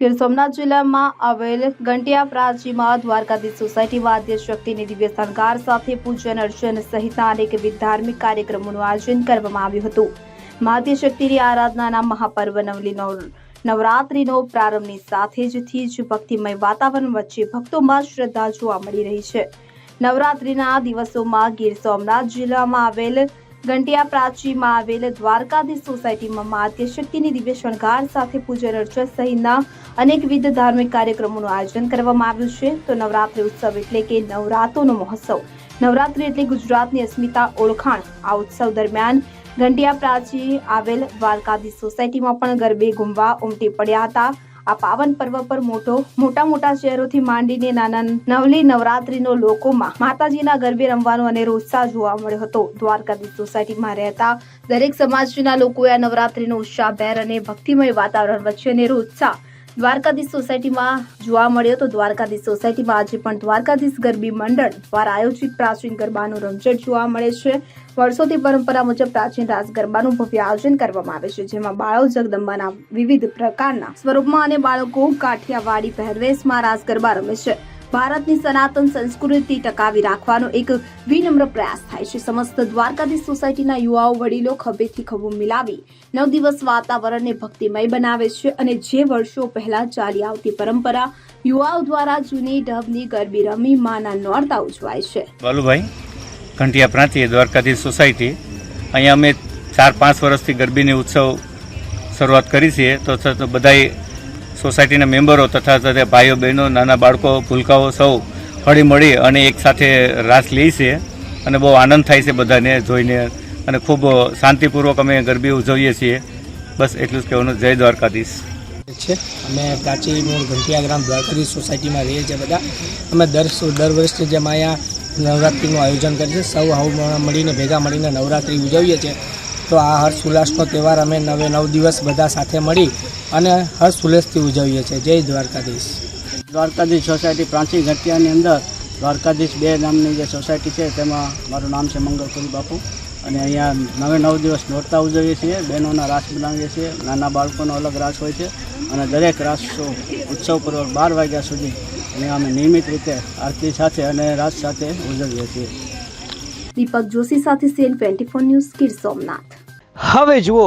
ગીર સોમનાથ જિલ્લામાં આવેલ ગંટિયા પ્રાચીમાં દ્વારકાધીશ સોસાયટીમાં આદ્ય શક્તિની દિવ્ય શણગાર સાથે પૂજન અર્ચન સહિતના અનેકવિધ ધાર્મિક કાર્યક્રમોનું આયોજન કરવામાં આવ્યું હતું. માધ્ય શક્તિની આરાધનાના મહાપર્વ નવલી નવ નવરાત્રિનો પ્રારંભની સાથે જ થી જ ભક્તિમય વાતાવરણ વચ્ચે ભક્તોમાં શ્રદ્ધા જોવા મળી રહી છે. નવરાત્રિના દિવસોમાં ગીર સોમનાથ જિલ્લામાં આવેલ ગંટિયા પ્રાચીમાં આવેલ દ્વારકાધીશ સોસાયટીમાં માધ્ય શક્તિની દિવ્ય શણગાર સાથે પૂજન અર્ચન સહિતના અનેકવિધ ધાર્મિક કાર્યક્રમોનું આયોજન કરવામાં આવ્યું છે. તો નવરાત્રિ ઉત્સવ એટલે કે નવરાત્રોનો મહોત્સવ. નવરાત્રિ એટલે ગુજરાતની અસ્મિતા ઓળખાણ. આ ઉત્સવ દરમિયાન ઘંટિયા પ્રાચી આવેલ દ્વારકાધીશ સોસાયટીમાં પણ ગરબે ગુમવા ઉમટી પડ્યા હતા. આ પાવન પર્વ પર મોટો, મોટા મોટા શહેરોથી માંડીને નાના નવલી નવરાત્રીનો લોકોમાં માતાજીના ગરબે રમવાનો અનેરો ઉત્સાહ જોવા મળ્યો હતો. દ્વારકાધીશ સોસાયટીમાં રહેતા દરેક સમાજના લોકોએ આ નવરાત્રીનો ઉત્સાહભેર અને ભક્તિમય વાતાવરણ વચ્ચે અનેરો ઉત્સાહ દ્વારકાધીશ સોસાયટીમાં જોવા મળ્યો તો દ્વારકાધીશ સોસાયટીમાં આજે પણ દ્વારકાધીશ ગરબી મંડળ દ્વારા આયોજિત પ્રાચીન ગરબાનું રમઝટ જોવા મળે છે. વર્ષોથી પરંપરા મુજબ પ્રાચીન રાસ ગરબાનું ભવ્ય આયોજન કરવામાં આવે છે, જેમાં બાળો જગદંબાના વિવિધ પ્રકારના સ્વરૂપમાં અને બાળકો કાઠિયાવાડી પહેરવેશમાં રાસ ગરબા રમે છે. ભારતની સનાતન સંસ્કૃતિ ટકાવી રાખવાનો એક વિનમ્ર પ્રયાસ થાય છે. સમસ્ત દ્વારકાધીશ સોસાયટીના યુવાઓ વડીલો ખભેથી ખભું મિલાવી નવ દિવસ વાતાવરણને ભક્તિમય બનાવે છે અને જે વર્ષો પહેલા ચાલી આવતી પરંપરા યુવાઓ દ્વારા જૂની ઢબની ગરબી રમી માના નોરતા ઉજવાય છે. વાલુભાઈ ઘંટિયા પ્રાંતિય દ્વારકાધીશ સોસાયટી. અહીંયા અમે ચાર પાંચ વર્ષથી ગરબીની ઉત્સવ શરૂઆત કરી છીએ. તો બધાય સોસાયટીના મેમ્બરો તથા સાથે ભાઈઓ, બહેનો, નાના બાળકો, ભૂલકાઓ સૌ હળી મળી અને એક સાથે રાસ લે છે અને બહુ આનંદ થાય છે બધાને જોઈને અને ખૂબ શાંતિપૂર્વક અમે ગરબી ઉજવીએ છીએ. બસ એટલું જ કહેવાનું. જય દ્વારકાધીશ. છે. અમે પ્રાચી મૂળ ઘંટિયા ગ્રામ દ્વારકાધીશ સોસાયટીમાં રહીએ છીએ બધા. અમે દર દર વર્ષે જેમ અહીંયા નવરાત્રિનું આયોજન કરીએ છીએ. સૌ હવ મળીને, ભેગા મળીને નવરાત્રિ ઉજવીએ છીએ. તો આ હર્ષ ઉલ્લાસનો તહેવાર અમે નવે, નવ દિવસ બધા સાથે મળી અને હર્ષઉલ્લાસથી ઉજવીએ છીએ. જય દ્વારકાધીશ. દ્વારકાધીશ સોસાયટી પ્રાંચી ઘટિયાની અંદર દ્વારકાધીશ બે નામની જે સોસાયટી છે તેમાં મારું નામ છે મંગળકુરી બાપુ. અને અહીંયા નવે નવ દિવસ નોરતા ઉજવીએ છીએ બહેનોના રાસ બનાવીએ છીએ નાના બાળકોનો અલગ રાસ હોય છે અને દરેક રાસ ઉત્સવપૂર્વક બાર વાગ્યા સુધી અહીંયા અમે નિયમિત રીતે આરતી સાથે અને રાસ સાથે ઉજવીએ છીએ. દીપક જોશી સાથે CN twenty four news Gir Somnath. હવે જુઓ